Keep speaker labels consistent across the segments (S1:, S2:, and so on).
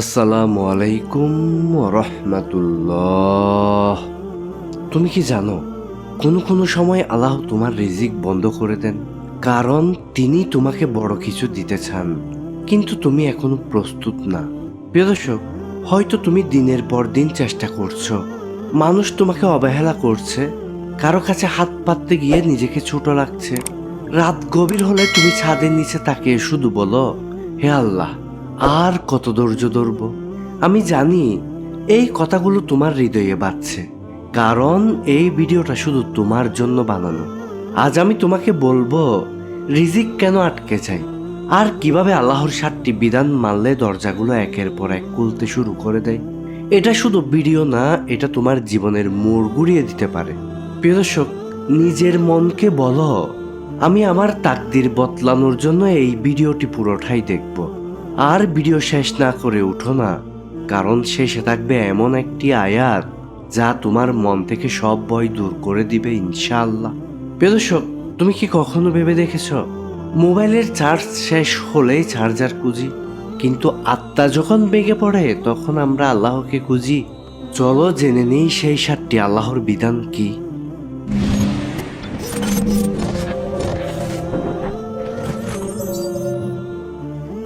S1: আসসালামু আলাইকুম রহমাতুল্লাহ তুমি কি জানো, কোনো কোনো সময় আল্লাহ তোমার রিজিক বন্ধ করে দেন, কারণ তিনি তোমাকে বড় কিছু দিতে চান, কিন্তু তুমি এখনও প্রস্তুত না। প্রিয় দর্শক, হয়তো তুমি দিনের পর দিন চেষ্টা করছ, মানুষ তোমাকে অবহেলা করছে, কারও কাছে হাত পাততে গিয়ে নিজেকে ছোট লাগছে রাত গভীর হলে তুমি ছাদের নিচে তাকিয়ে শুধু বলো, হে আল্লাহ, আর কত ধৈর্য ধরব? আমি জানি এই কথাগুলো তোমার হৃদয়ে বাজছে, কারণ এই ভিডিওটা শুধু তোমার জন্য বানানো। আজ আমি তোমাকে বলব, রিজিক কেন আটকে যায়? আর কীভাবে আল্লাহর সাতটি বিধান মানলে দরজাগুলো একের পর এক খুলতে শুরু করে দেয়? এটা শুধু ভিডিও না, এটা তোমার জীবনের মোড় ঘুরিয়ে দিতে পারে। প্রিয় দর্শক, নিজের মনকে বলো আমি আমার তাকদির বদলানোর জন্য এই ভিডিওটি পুরোটাই দেখব। আর ভিডিও শেষ না করে উঠো না, কারণ শেষে থাকবে এমন একটি আয়াত যা তোমার মন থেকে সব ভয় দূর করে দিবে, ইনশাআল্লাহ। প্রিয় দর্শক, তুমি কি কখনো ভেবে দেখেছ? মোবাইলের চার্জ শেষ হলেই চার্জার খুঁজি, কিন্তু আত্মা যখন বেগে পড়ে, তখন আমরা আল্লাহকে খুঁজি। চলো জেনে নেই সেই সাতটি আল্লাহর বিধান কি?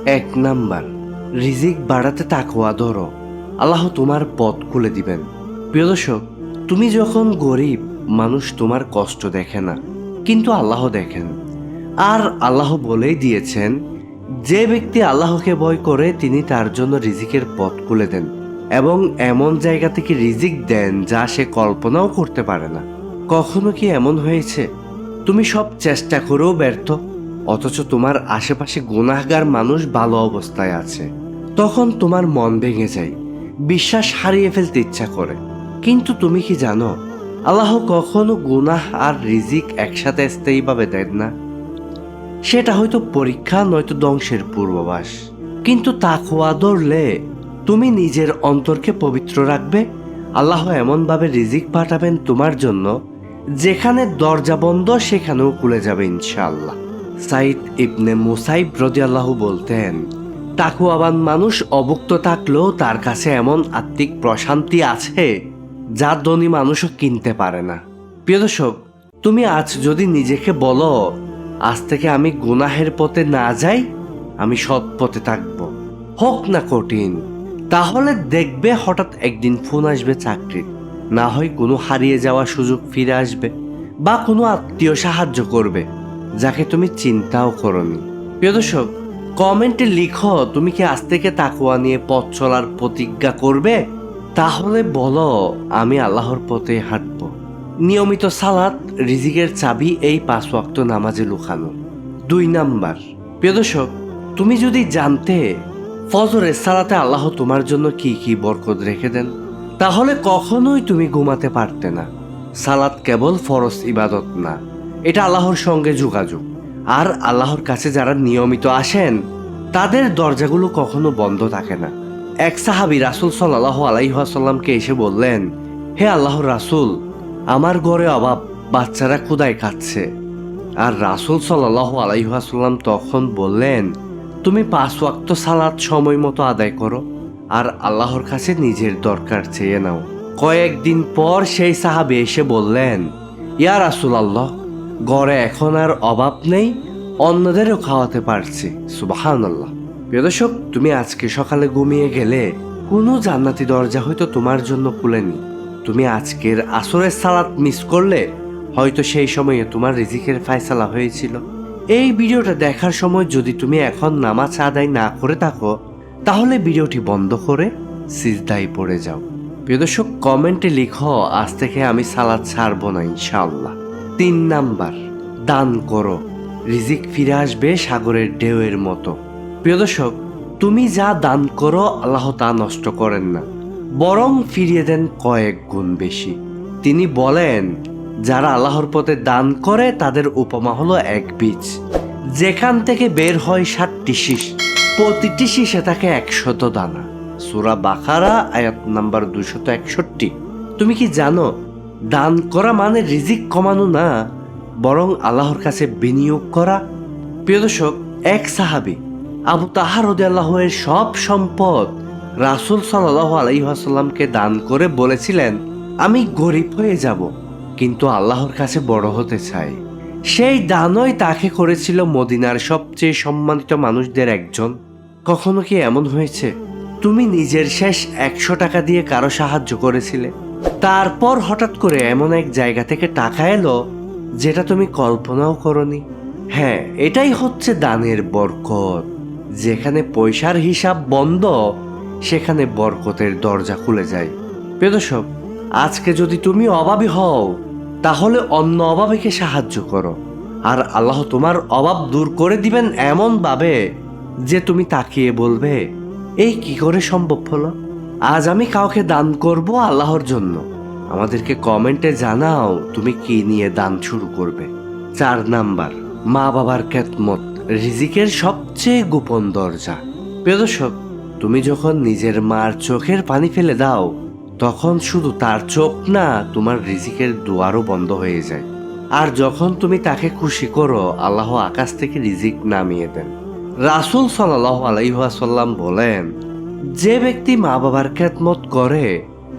S1: এক নাম্বার, রিজিক বাড়াতে তাকওয়া ধরো। আল্লাহ তোমার পথ খুলে দিবেন। প্রিয় দর্শক, তুমি যখন গরিব, মানুষ তোমার কষ্ট দেখে না, কিন্তু আল্লাহ দেখেন। আর আল্লাহ বলেই দিয়েছেন, যে ব্যক্তি আল্লাহকে ভয় করে, তিনি তার জন্য রিজিকের পথ খুলে দেন এবং এমন জায়গা থেকে রিজিক দেন যা সে কল্পনাও করতে পারে না। কখনো কি এমন হয়েছে? তুমি সব চেষ্টা করেও ব্যর্থ? অথচ তোমার আশেপাশে গুনাহগার মানুষ ভালো অবস্থায় আছে। তখন তোমার মন ভেঙে যায়, বিশ্বাস হারিয়ে ফেলতে ইচ্ছা করে। কিন্তু তুমি কি জানো, আল্লাহ কখনো গুনাহ আর রিজিক একসাথে স্থায়ীভাবে দেন না। সেটা হয়তো পরীক্ষা, নয়তো ধ্বংসের পূর্বাভাস। কিন্তু তাকওয়া ধরলে তুমি নিজের অন্তরকে পবিত্র রাখবে। আল্লাহ এমনভাবে রিজিক পাঠাবেন তোমার জন্য, যেখানে দরজা বন্ধ, সেখানেও খুলে যাবে ইনশাআল্লাহ। সাইদ ইবনে মুসাইব রদিয়াল্লাহু বলতেন তাকু তাকুয়াবান মানুষ অভুক্ত থাকলেও তার কাছে এমন আত্মিক প্রশান্তি আছে যা ধনী মানুষও কিনতে পারে না। প্রিয় দর্শক, তুমি আজ যদি নিজেকে বলো, আজ থেকে আমি গুনাহের পথে না যাই, আমি সৎ পথে থাকব। হোক না কঠিন, তাহলে দেখবে হঠাৎ একদিন ফোন আসবে চাকরির। না হয় কোনো হারিয়ে যাওয়া সুযোগ ফিরে আসবে বা কোনো আত্মীয় সাহায্য করবে। যাকে তুমি চিন্তাও করনি। প্রিয় দর্শক, কমেন্টে লিখো, তুমি কি আজ থেকে তাকুয়া নিয়ে পথ চলার প্রতিজ্ঞা করবে? তাহলে বলো, আমি আল্লাহর পথে হাঁটব। নিয়মিত সালাত, রিজিকের চাবি, এই পাঁচ ওয়াক্ত নামাজে লুকানো। দুই নাম্বার, প্রিয় দর্শক, তুমি যদি জানতে ফজরের সালাতে আল্লাহ তোমার জন্য কি কি বরকত রেখে দেন, তাহলে কখনোই তুমি ঘুমাতে পারতে না। সালাত কেবল ফরজ ইবাদত না। এটা আল্লাহর সঙ্গে যোগাযোগ। আর আল্লাহর কাছে যারা নিয়মিত আসেন, তাদের দরজাগুলো কখনো বন্ধ থাকে না। এক সাহাবি রাসুল সাল্লাহ আলাইহাসাল্লামকে এসে বললেন, হে আল্লাহর রাসুল, আমার ঘরে অভাব বাচ্চারা ক্ষুদায় খাচ্ছে আর রাসুল সাল্লাহ আলাইহাসাল্লাম তখন বললেন, তুমি পাঁচ ওয়াক্ত সালাদ সময় মতো আদায় করো, আর আল্লাহর কাছে নিজের দরকার চেয়ে নাও। কয়েকদিন পর সেই সাহাবি এসে বললেন, ইয়া রাসুল আল্লাহ গড়ে এখন আর অভাব নেই, অন্যদেরও খাওয়াতে পারছি সুবাহান আল্লাহ প্রিয় দর্শক, তুমি আজকে সকালে ঘুমিয়ে গেলে কোনো জান্নাতি দরজা হয়তো তোমার জন্য খুলেনি। তুমি আজকের আসরের সালাত মিস করলে হয়তো সেই সময়ে তোমার রিজিকের ফায়সালা হয়েছিল। এই ভিডিওটা দেখার সময় যদি তুমি এখন নামাজ আদায় না করে থাকো, তাহলে ভিডিওটি বন্ধ করে সিজদাই পড়ে যাও। প্রিয় দর্শক, কমেন্টে লিখো, আজ থেকে আমি সালাদ ছাড়বো না, ইনশাআল্লাহ। তিন নাম্বার, দান করো। রিজিক ফিরে আসবে সাগরের ঢেউয়ের মতো। প্রিয় দর্শক, তুমি যা দান করো, আল্লাহ তা নষ্ট করেন না। বরং ফিরিয়ে দেন কয়েক গুণ বেশি। তিনি বলেন, যারা আল্লাহর পথে দান করে, তাদের উপমা হলো এক বীজ। যেখান থেকে বের হয় ষাটটি শীষ, প্রতিটি শীষে থাকে একশত দানা। সুরা বাখারা আয়াত নাম্বার দুশত একষট্টি। তুমি কি জানো দান করা মানে রিজিক কমানো না, বরং আল্লাহর কাছে বিনিয়োগ করা। প্রিয় দর্শক, এক সাহাবি, আবু তাহার রদিয়াল্লাহের সব সম্পদ রাসুল সাল্লাহ আলাইহাসাল্লামকে দান করে বলেছিলেন, আমি গরিব হয়ে যাব, কিন্তু আল্লাহর কাছে বড় হতে চাই। সেই দানই তাকে করেছিল মদিনার সবচেয়ে সম্মানিত মানুষদের একজন। কখনো কি এমন হয়েছে? তুমি নিজের শেষ একশো টাকা দিয়ে কারও সাহায্য করেছিলে? তারপর হঠাৎ করে এমন এক জায়গা থেকে টাকা এলো যেটা তুমি কল্পনাও করনি। হ্যাঁ এটাই হচ্ছে দানের বরকত। যেখানে পয়সার হিসাব বন্ধ, সেখানে বরকতের দরজা খুলে যায়। প্রিয় আজকে যদি তুমি অভাবী হও, তাহলে অন্য অভাবীকে সাহায্য করো। আর আল্লাহ তোমার অভাব দূর করে দিবেন এমন ভাবে যে তুমি তাকিয়ে বলবে, এই কি করে সম্ভব হলো? আজ আমি কাউকে দান করব আল্লাহর জন্য। আমাদেরকে কমেন্টে জানাও তুমি কি নিয়ে দান শুরু করবে। চার নাম্বার মা বাবার খেতমত রিজিকের সবচেয়ে গোপন দরজা। প্রিয় দর্শক, তুমি যখন নিজের মার চোখের পানি ফেলে দাও, তখন শুধু তার চোখ না, তোমার রিজিকের দুয়ারও বন্ধ হয়ে যায়। আর যখন তুমি তাকে খুশি করো, আল্লাহ আকাশ থেকে রিজিক নামিয়ে দেন। রাসুল সাল্লাহ আলাইহাসাল্লাম বলেন, যে ব্যক্তি মা বাবার খেদমত করে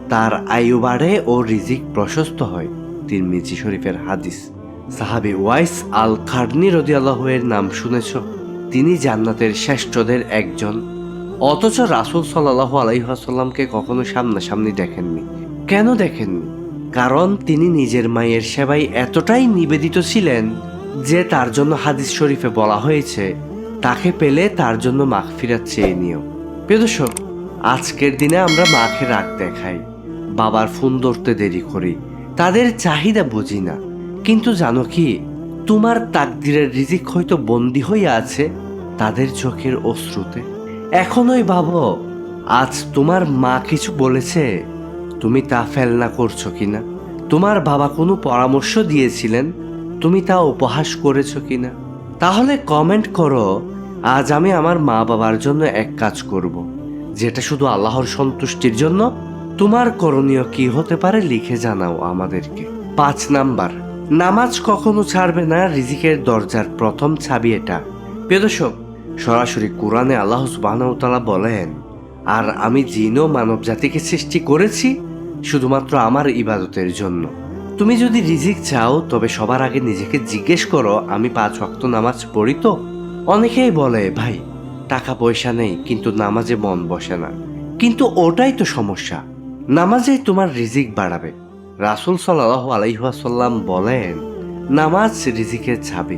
S1: তার আয়ু বাড়ে ও রিজিক প্রশস্ত হয়। তিরমিজি শরীফের হাদিস। সাহাবি ওয়াইস আল খার্নি রদি আল্লাহের নাম শুনেছ? তিনি জান্নাতের শ্রেষ্ঠদের একজন। অথচ রাসুল সাল্লাহ আলাইহাসাল্লামকে কখনো সামনাসামনি দেখেননি। কেন দেখেননি? কারণ তিনি নিজের মায়ের সেবায় এতটাই নিবেদিত ছিলেন যে তার জন্য হাদিস শরীফে বলা হয়েছে, তাকে পেলে তার জন্য মাগফিরাত চেয়ে নিও। প্রিয় আজকের দিনে আমরা মাকে রাগ দেখাই। বাবার ফোন ধরতে দেরি করি। তাদের চাহিদা বুঝি না। কিন্তু জানো কি? তোমার তাকদিরের রিজিক হয়তো বন্দি হয়ে আছে তাদের চোখের অশ্রুতে। এখনোই ভাবো আজ তোমার মা কিছু বলেছে, তুমি তা ফেলনা করছ কিনা? তোমার বাবা কোনো পরামর্শ দিয়েছিলেন, তুমি তা উপহাস করেছ কিনা? তাহলে কমেন্ট করো, আজ আমি আমার মা বাবার জন্য এক কাজ করব। যেটা শুধু আল্লাহর সন্তুষ্টির জন্য তোমার করণীয় কি হতে পারে লিখে জানাও আমাদেরকে। পাঁচ নাম্বার, নামাজ কখনো ছাড়বে না রিজিকের দরজার প্রথম ছাবি এটা। প্রিয় দর্শক, সরাসরি কোরআনে আল্লাহ সুবাহতালা বলেন, আর আমি জিন ও মানব জাতিকে সৃষ্টি করেছি শুধুমাত্র আমার ইবাদতের জন্য। তুমি যদি রিজিক চাও, তবে সবার আগে নিজেকে জিজ্ঞেস করো, আমি পাঁচ ওয়াক্ত নামাজ পড়ি তো? অনেকেই বলে, ভাই টাকা পয়সা নেই, কিন্তু নামাজে মন বসে না। কিন্তু ওটাই তো সমস্যা। নামাজেই তোমার রিজিক বাড়াবে। রাসুল সাল্লাহ আলাইহাসাল্লাম বলেন, নামাজ রিজিকের ছাবি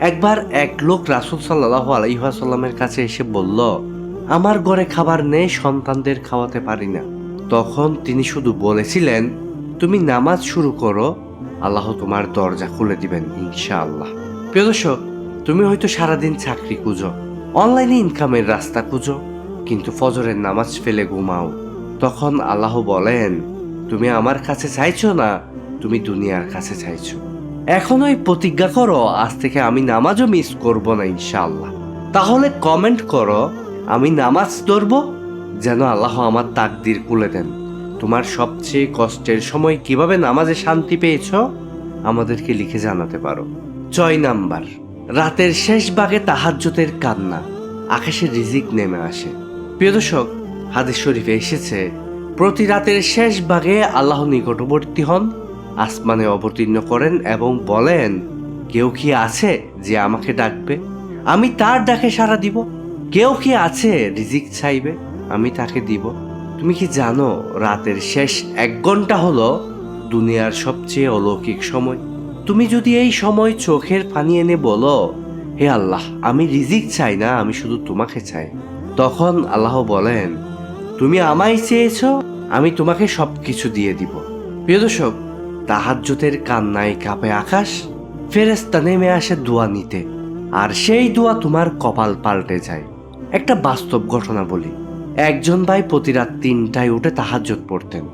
S1: একবার এক লোক রাসুল সাল্লাহ আলাইহাসাল্লামের কাছে এসে বলল, আমার ঘরে খাবার নেই, সন্তানদের খাওয়াতে পারি না। তখন তিনি শুধু বলেছিলেন, তুমি নামাজ শুরু করো, আল্লাহ তোমার দরজা খুলে দিবেন, ইনশাআল্লাহ। প্রিয় দর্শক, তুমি হয়তো সারাদিন চাকরি খুঁজো, অনলাইনে ইনকামের রাস্তা খুঁজো, কিন্তু ফজরের নামাজ ফেলে ঘুমাও। তখন আল্লাহ বলেন, তুমি আমার কাছে চাইছো না, তুমি দুনিয়ার কাছে চাইছো। এখনোই প্রতিজ্ঞা করো, আজ থেকে আমি নামাজও মিস করব না ইনশাআল্লাহ। তাহলে কমেন্ট করো, আমি নামাজ ধরবো, যেন আল্লাহ আমার তাকদির খুলে দেন। তোমার সবচেয়ে কষ্টের সময় কীভাবে নামাজে শান্তি পেয়েছ, আমাদেরকে লিখে জানাতে পারো। ছয় নাম্বার, রাতের শেষ ভাগে তাহাজ্জতের কান্না। আকাশে রিজিক নেমে আসে। প্রিয় দর্শক হাদিস শরীফে এসেছে, প্রতি রাতের শেষ ভাগে আল্লাহ নিকটবর্তী হন, আসমানে অবতীর্ণ করেন এবং বলেন, কেউ কি আছে যে আমাকে ডাকবে? আমি তার ডাকে সাড়া দিব। কেউ কি আছে রিজিক চাইবে? আমি তাকে দিব। তুমি কি জানো, রাতের শেষ এক ঘণ্টা হলো দুনিয়ার সবচেয়ে অলৌকিক সময়? তুমি যদি এই সময় চোখের পানি এনে বলো, হে আল্লাহ, আমি রিজিক চাই না, আমি শুধু তোমাকে চাই, তখন আল্লাহ বলেন তুমি আমায় চেয়েছ, আমি তোমাকে সব কিছু দিয়ে দিব। প্রিয় দর্শক তাহাজ্জতের কান্নায় কাঁপে আকাশ ফেরেস্তা নেমে আসে দোয়া নিতে, আর সেই দোয়া তোমার কপাল পাল্টে যায়। একটা বাস্তব ঘটনা বলি, একজন ভাই প্রতি রাত তিনটায় উঠে তাহাজ্জত পড়তেন।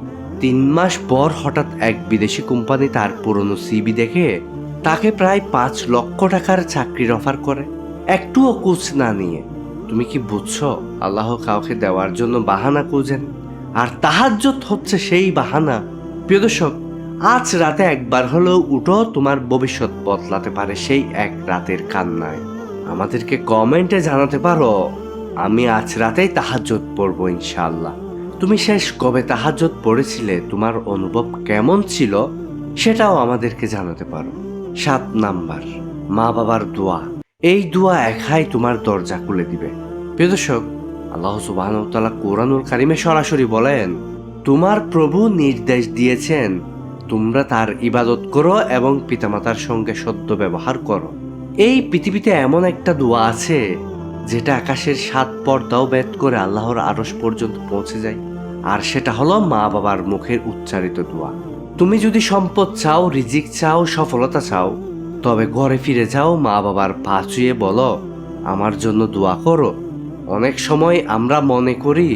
S1: তিন মাস পর হঠাৎ এক বিদেশি কোম্পানি তার পুরনো সিবি দেখে তাকে প্রায় পাঁচ লক্ষ টাকার চাকরির অফার করে, একটুও কুচ না নিয়ে। তুমি কি বুঝছ? আল্লাহ কাউকে দেওয়ার জন্য বাহানা খুঁজেন। আর তাহাজ্জত হচ্ছে সেই বাহানা। প্রিয় দর্শক, আজ রাতে একবার হলেও উঠো, তোমার ভবিষ্যৎ বদলাতে পারে সেই এক রাতের কান্নায়। আমাদেরকে কমেন্টে জানাতে পারো, আমি আজ রাতেই তাহাজ্জত পড়ব ইনশাল্লাহ তুমি শেষ কবে তাহাজ্জত পড়েছিলে? তোমার অনুভব কেমন ছিল? সেটাও আমাদেরকে জানাতে পারো। সাত নাম্বার মা বাবার দোয়া। এই দোয়া একাই তোমার দরজা খুলে দিবে। প্রিয় দর্শক, আল্লাহ সুবাহ কোরআনুল কারিমে সরাসরি বলেন, তোমার প্রভু নির্দেশ দিয়েছেন, তোমরা তার ইবাদত করো এবং পিতামাতার সঙ্গে সদ্য ব্যবহার করো। এই পৃথিবীতে এমন একটা দোয়া আছে, যেটা আকাশের সাত পর্দাও ভেদ করে আল্লাহর আরস পর্যন্ত পৌঁছে যায়, আর সেটা হলো মা বাবার মুখের উচ্চারিত দোয়া। তুমি যদি সম্পদ চাও, রিজিক চাও, সফলতা চাও তবে ঘরে ফিরে যাও মা বাবার পা চুয়ে বলো, আমার জন্য দোয়া করো। অনেক সময় আমরা মনে করি,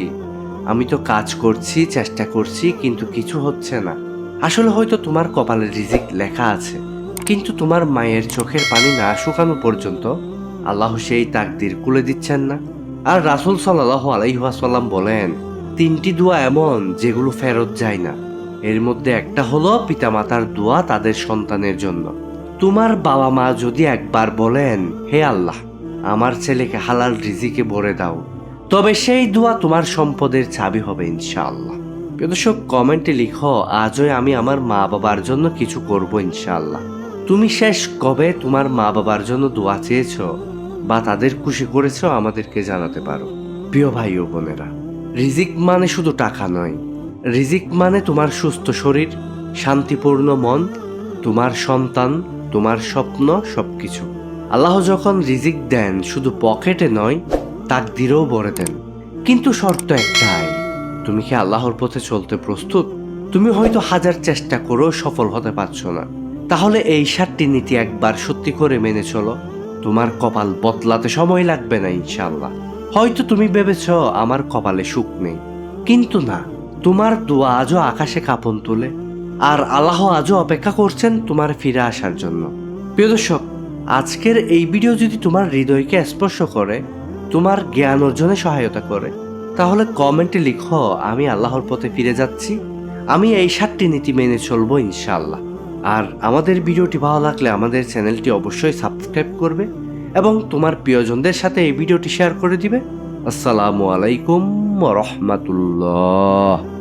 S1: আমি তো কাজ করছি, চেষ্টা করছি, কিন্তু কিছু হচ্ছে না। আসলে হয়তো তোমার কপালে রিজিক লেখা আছে, কিন্তু তোমার মায়ের চোখের পানি না শুকানো পর্যন্ত আল্লাহ সেই তাকদির কুলে দিচ্ছেন না। আর রাসুল সাল্লাহ আলাইহাসাল্লাম বলেন, তিনটি দোয়া এমন যেগুলো ফেরত যায় না। এর মধ্যে একটা হলো পিতামাতার দোয়া তাদের সন্তানের জন্য। তোমার বাবা মা যদি একবার বলেন, হে আল্লাহ, আমার ছেলেকে হালাল রিজিকে ভরে দাও, তবে সেই দোয়া তোমার সম্পদের চাবি হবে, ইনশাআল্লাহ। প্রিয় দর্শক, কমেন্টে লিখো, আজই আমি আমার মা বাবার জন্য কিছু করব, ইনশাআল্লাহ। তুমি শেষ কবে তোমার মা বাবার জন্য দোয়া চেয়েছো বা তাদের খুশি করেছ, আমাদেরকে জানাতে পারো। প্রিয় ভাই ও বোনেরা, রিজিক মানে শুধু টাকা নয়। রিজিক মানে তোমার সুস্থ শরীর, শান্তিপূর্ণ মন, তোমার সন্তান তোমার স্বপ্ন সবকিছু। আল্লাহ যখন রিজিক দেন, শুধু পকেটে নয়, তাকদিরেও ভরে দেন। কিন্তু শর্ত একটাই, তুমি কি আল্লাহর পথে চলতে প্রস্তুত? তুমি হয়তো হাজার চেষ্টা করেও সফল হতে পারছ না। তাহলে এই সাতটি নীতি একবার সত্যি করে মেনে চলো। তোমার কপাল বদলাতে সময় লাগবে না ইনশাল্লাহ হয়তো তুমি ভেবেছ, আমার কপালে সুখ নেই। কিন্তু না, তোমার দোয়া আজও আকাশে কাঁপন তোলে। আর আল্লাহ আজও অপেক্ষা করছেন তোমার ফিরে আসার জন্য। প্রিয় দর্শক, আজকের এই ভিডিও যদি তোমার হৃদয়কে স্পর্শ করে, তোমার জ্ঞান অর্জনে সহায়তা করে, তাহলে কমেন্টে লিখো, আমি আল্লাহর পথে ফিরে যাচ্ছি, আমি এই সাতটি নীতি মেনে চলবো ইনশাআল্লাহ। আর আমাদের ভিডিওটি ভালো লাগলে আমাদের চ্যানেলটি অবশ্যই সাবস্ক্রাইব করবে এবং তোমার প্রিয়জনদের সাথে এই ভিডিওটি শেয়ার করে দিবে। আসসালামু আলাইকুম রহমতুল্লাহ।